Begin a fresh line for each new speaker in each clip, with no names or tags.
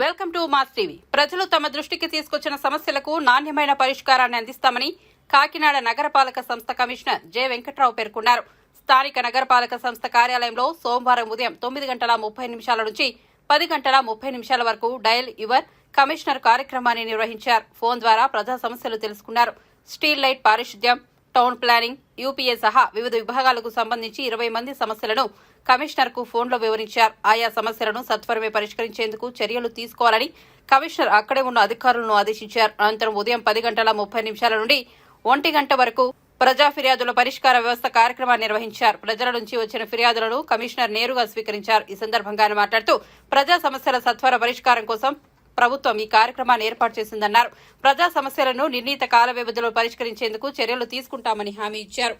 Welcome to mass TV. ప్రజలు తమ దృష్టికి తీసుకొచ్చిన సమస్యలకు నాణ్యమైన పరిష్కారాన్ని అందిస్తామని కాకినాడ నగరపాలక సంస్థ కమిషనర్ జె వెంకట్రావు పేర్కొన్నారు. స్థానిక నగరపాలక సంస్థ కార్యాలయంలో సోమవారం ఉదయం తొమ్మిది గంటల ముప్పై నిమిషాల నుంచి పది గంటల ముప్పై నిమిషాల వరకు డయల్ యువర్ కమిషనర్ కార్యక్రమాన్ని నిర్వహించారు. ఫోన్ ద్వారా ప్రజా సమస్యలు తెలుసుకున్నారు. స్టీల్ లైట్ పారిశుద్ధ్యం టౌన్ ప్లానింగ్ యూపీఏ సహా వివిధ విభాగాలకు సంబంధించి ఇరవై మంది సమస్యలను కమిషనర్కు ఫోన్లో వివరించారు. ఆయా సమస్యలను సత్వరమే పరిష్కరించేందుకు చర్యలు తీసుకోవాలని కమిషనర్ అక్కడే ఉన్న అధికారులను ఆదేశించారు. అనంతరం ఉదయం పది గంటల ముప్పై నిమిషాల నుండి ఒంటి గంట వరకు ప్రజా ఫిర్యాదుల పరిష్కార వ్యవస్థ కార్యక్రమాన్ని నిర్వహించారు. ప్రజల నుంచి వచ్చిన ఫిర్యాదులను కమిషనర్ నేరుగా స్వీకరించారు. ఈ సందర్భంగా ఆయన మాట్లాడుతూ ప్రజా సమస్యల సత్వర పరిష్కారం కోసం ప్రభుత్వం ఈ కార్యక్రమాన్ని ఏర్పాటు చేసిందన్నారు. ప్రజా సమస్యలను నిర్ణీత కాల వ్యవధిలో పరిష్కరించేందుకు చర్యలు తీసుకుంటామని హామీ ఇచ్చారు.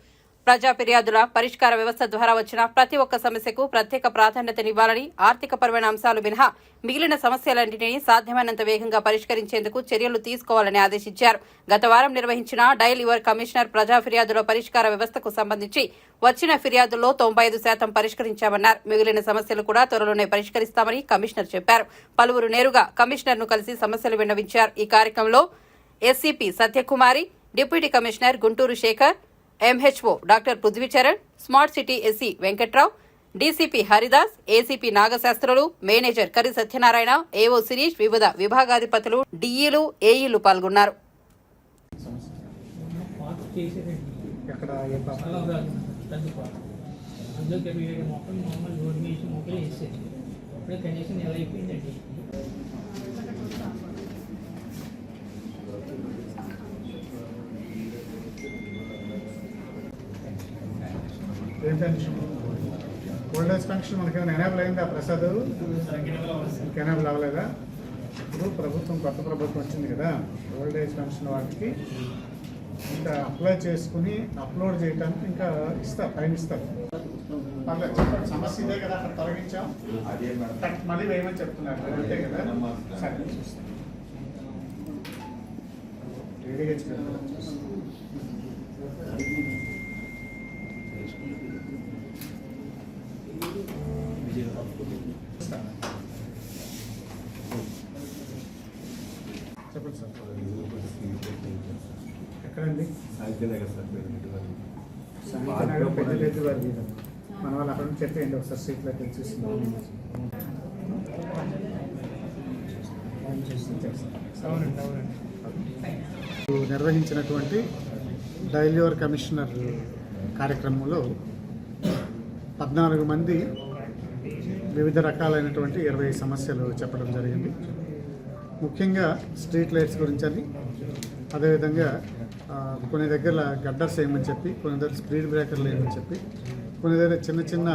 ప్రజా ఫిర్యాదుల పరిష్కార వ్యవస్థ ద్వారా వచ్చిన ప్రతి ఒక్క సమస్యకు ప్రత్యేక ప్రాధాన్యతనివ్వాలని ఆర్థికపరమైన అంశాలు మినహా మిగిలిన సమస్యలన్నింటినీ సాధ్యమైనంత వేగంగా పరిష్కరించేందుకు చర్యలు తీసుకోవాలని ఆదేశించారు. గత వారం నిర్వహించిన డైల్ యువర్ కమిషనర్ ప్రజా ఫిర్యాదుల పరిష్కార వ్యవస్థకు సంబంధించి వచ్చిన ఫిర్యాదుల్లో తొంభై ఐదు శాతం పరిష్కరించామన్నారు. మిగిలిన సమస్యలు కూడా త్వరలోనే పరిష్కరిస్తామని కమిషనర్ చెప్పారు. పలువురు నేరుగా కమిషనర్ను కలిసి సమస్యలు విన్నవించారు. ఈ కార్యక్రమంలో SCP Satyakumari deputy commissioner Guntur Sekhar MHO doctor Prithvicharan smart city SE Venkatrao DCP Haridas ACP Nagasastrulu manager Kari Satyanarayana AO Sirish వివిధ విభాగాధిపతులు డీఈలు ఏఈలు పాల్గొన్నారు.
పాత చేసేదండి
ఎక్కడ ఏం పెన్షన్? ఓల్డ్ ఏజ్ పెన్షన్ మనకి ఏమైనా ఎనేబుల్ అయిందా ప్రసాద్? ఎనేబుల్ అవ్వలేదా? ఇప్పుడు ప్రభుత్వం కొత్త ప్రభుత్వం వచ్చింది కదా ఓల్డ్ ఏజ్ పెన్షన్ వాటికి ఇంకా అప్లై చేసుకుని అప్లోడ్ చేయడానికి ఇంకా ఇస్తారు టైం ఇస్తారు పర్లేదు చెప్పండి. సమస్య ఇదే కదా అక్కడ తొలగించాం. మళ్ళీ వేయమని చెప్తున్నారు. అంతే కదా? సరే చూస్తాం. కదా, చూస్తాం. చెప్పండి సార్ ఎక్కడండి? సాయంత్రం పెద్ద పెద్ద వారి మీద మన వాళ్ళు అక్కడ నుంచి చెప్పేయండి ఒకసారి సీట్లో తెలిసిస్తున్నాం చూస్తున్నాం అవునండి అవునండి. నిర్వహించినటువంటి డైలీవర్ కమిషనర్ కార్యక్రమంలో పద్నాలుగు మంది వివిధ రకాలైనటువంటి ఇరవై సమస్యలు చెప్పడం జరిగింది. ముఖ్యంగా స్ట్రీట్ లైట్స్ గురించి అని అదేవిధంగా కొన్ని దగ్గర గడ్డర్స్ వేయమని చెప్పి కొన్ని దగ్గర స్పీడ్ బ్రేకర్లు వేయమని చెప్పి కొన్ని దగ్గర చిన్న చిన్న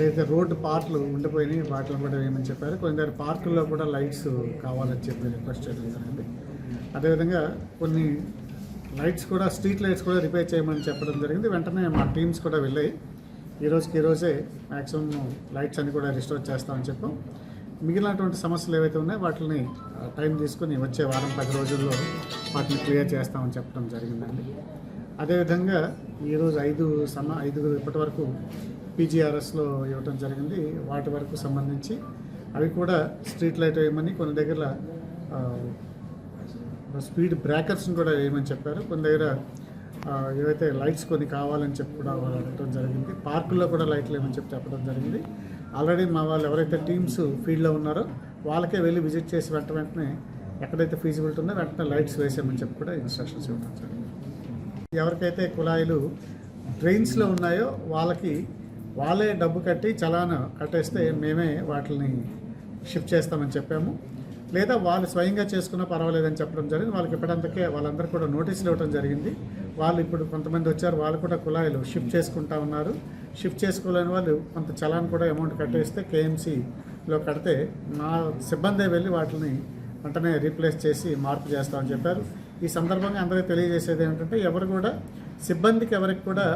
ఏదైతే రోడ్డు పార్ట్లు ఉండిపోయినాయి వాటిని కూడా వేయమని చెప్పారు. కొన్ని దగ్గర పార్కుల్లో కూడా లైట్స్ కావాలని చెప్పి రిక్వెస్ట్ చేయడం జరిగింది. అదేవిధంగా కొన్ని లైట్స్ కూడా స్ట్రీట్ లైట్స్ కూడా రిపేర్ చేయమని చెప్పడం జరిగింది. వెంటనే మా టీమ్స్ కూడా వెళ్ళాయి. ఈ రోజుకి ఈ రోజే మ్యాక్సిమం లైట్స్ అన్ని కూడా రిస్టోర్ చేస్తామని చెప్పాం. మిగిలినటువంటి సమస్యలు ఏవైతే ఉన్నాయో వాటిని టైం తీసుకుని వచ్చే వారం పది రోజుల్లో వాటిని క్లియర్ చేస్తామని చెప్పడం జరిగిందండి. అదేవిధంగా ఈరోజు ఐదు సమ ఐదుగురు ఇప్పటి వరకు పీజీఆర్ఎస్లో ఇవ్వటం జరిగింది. వాటి వరకు సంబంధించి అవి కూడా స్ట్రీట్ లైట్ వేయమని కొన్ని దగ్గర స్పీడ్ బ్రేకర్స్ని కూడా వేయమని చెప్పారు? కొన్ని దగ్గర ఏవైతే లైట్స్ కొన్ని కావాలని చెప్పి కూడా వాళ్ళు అడగడం జరిగింది. పార్కుల్లో కూడా లైట్లు వేయమని చెప్పి చెప్పడం జరిగింది. ఆల్రెడీ మా వాళ్ళు ఎవరైతే టీమ్స్ ఫీల్డ్లో ఉన్నారో వాళ్ళకే వెళ్ళి విజిట్ చేసి వెంట వెంటనే ఎక్కడైతే ఫీజిబిలిటీ ఉందో వెంటనే లైట్స్ వేసామని చెప్పి కూడా ఇన్స్ట్రక్షన్స్ ఇవ్వడం జరిగింది. ఎవరికైతే కుళాయిలు డ్రైన్స్లో ఉన్నాయో వాళ్ళకి వాళ్ళే డబ్బు కట్టి చలాన కట్టేస్తే మేమే వాటిని షిఫ్ట్ చేస్తామని చెప్పాము. లేదా వాళ్ళు స్వయంగా చేసుకున్నా పర్వాలేదని చెప్పడం జరిగింది. వాళ్ళకి ఇప్పటికే వాళ్ళందరూ కూడా నోటీసులు ఇవ్వడం జరిగింది. వాళ్ళు ఇప్పుడు కొంతమంది వచ్చారు. వాళ్ళు కూడా కుళాయిలు షిఫ్ట్ చేసుకుంటా ఉన్నారు. షిఫ్ట్ చేసుకోలేని వాళ్ళు కొంత చలాన్ కూడా అమౌంట్ కట్టేస్తే కేఎంసీలో కడితే మా సిబ్బందే వెళ్ళి వాటిని వెంటనే రీప్లేస్ చేసి మార్పు చేస్తామని చెప్పారు. ఈ సందర్భంగా అందరికీ తెలియజేసేది ఏంటంటే ఎవరు కూడా సిబ్బందికి ఎవరికి కూడా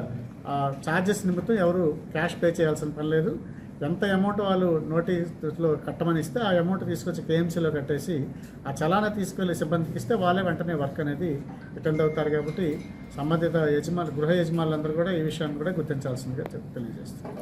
ఛార్జెస్ నిమిత్తం ఎవరు క్యాష్ పే చేయాల్సిన పని లేదు. ఎంత అమౌంట్ వాళ్ళు నోటీస్లో కట్టమని ఇస్తే ఆ అమౌంట్ తీసుకొచ్చి కేఎంసీలో కట్టేసి ఆ చలానా తీసుకెళ్ళే సిబ్బందికి ఇస్తే వాళ్ళే వెంటనే వర్క్ అనేది అటెండ్ అవుతారు కాబట్టి సంబంధిత యజమాను గృహ యజమానులందరూ కూడా ఈ విషయాన్ని కూడా గుర్తించాల్సిందిగా తెలియజేస్తారు